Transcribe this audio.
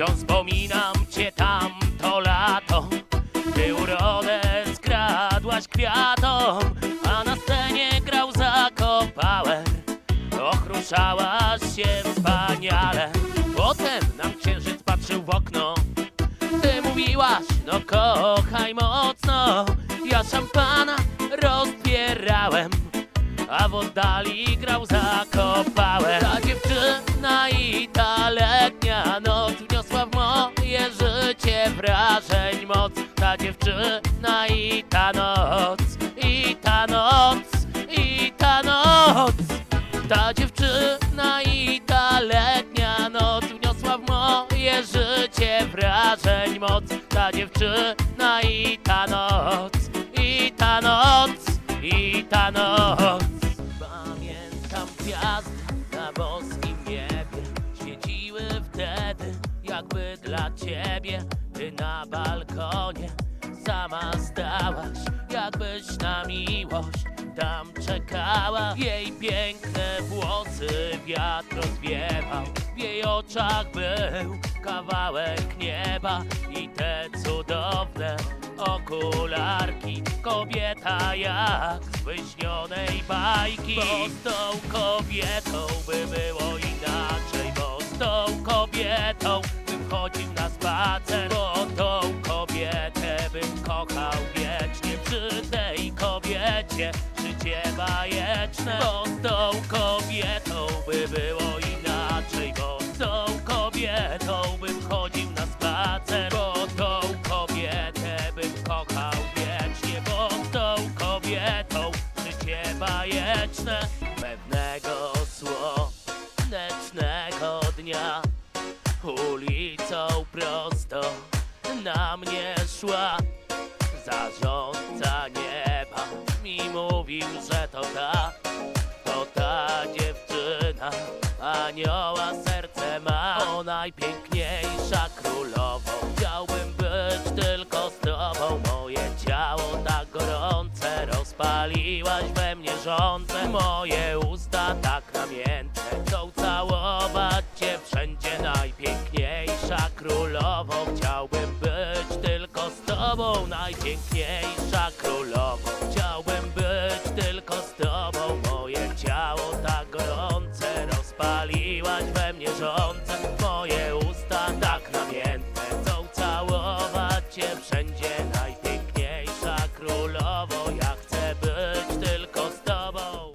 Wciąż wspominam cię tamto lato. Ty urodę skradłaś kwiatom A na scenie grał zakopałer Ochruszałaś się wspaniale. Potem nam księżyc patrzył w okno. Ty mówiłaś, no kochaj mocno. Ja szampana rozbierałem A w oddali grał zakopałem wrażeń moc Ta dziewczyna i ta noc I ta noc I ta noc ta dziewczyna i ta letnia noc wniosła w moje życie wrażeń moc. Ta dziewczyna i ta noc, i ta noc, i ta noc. Pamiętam gwiazdy na boskim niebie, świeciły wtedy jakby dla ciebie. Na balkonie sama stałaś, jakbyś na miłość tam czekała. Jej piękne włosy wiatr rozwiewał, w jej oczach był kawałek nieba i te cudowne okularki. Kobieta jak z wyśnionej bajki, bo z tą kobietą by było kobiecie życie bajeczne, bo z tą kobietą by było inaczej, bo z tą kobietą bym chodził na spacer, bo tą kobietę bym kochał wiecznie, bo z tą kobietą życie bajeczne. Pewnego słonecznego dnia ulicą prosto na mnie szła anioła serce ma. O najpiękniejsza królową chciałbym być tylko z tobą. Moje ciało tak gorące. Rozpaliłaś we mnie żądze. Moje usta tak namiętne. Chcą całować cię wszędzie. Najpiękniejsza królową chciałbym być tylko z tobą. Najpiękniejsza królową drżące Twoje usta tak namiętne Chcą całować Cię wszędzie na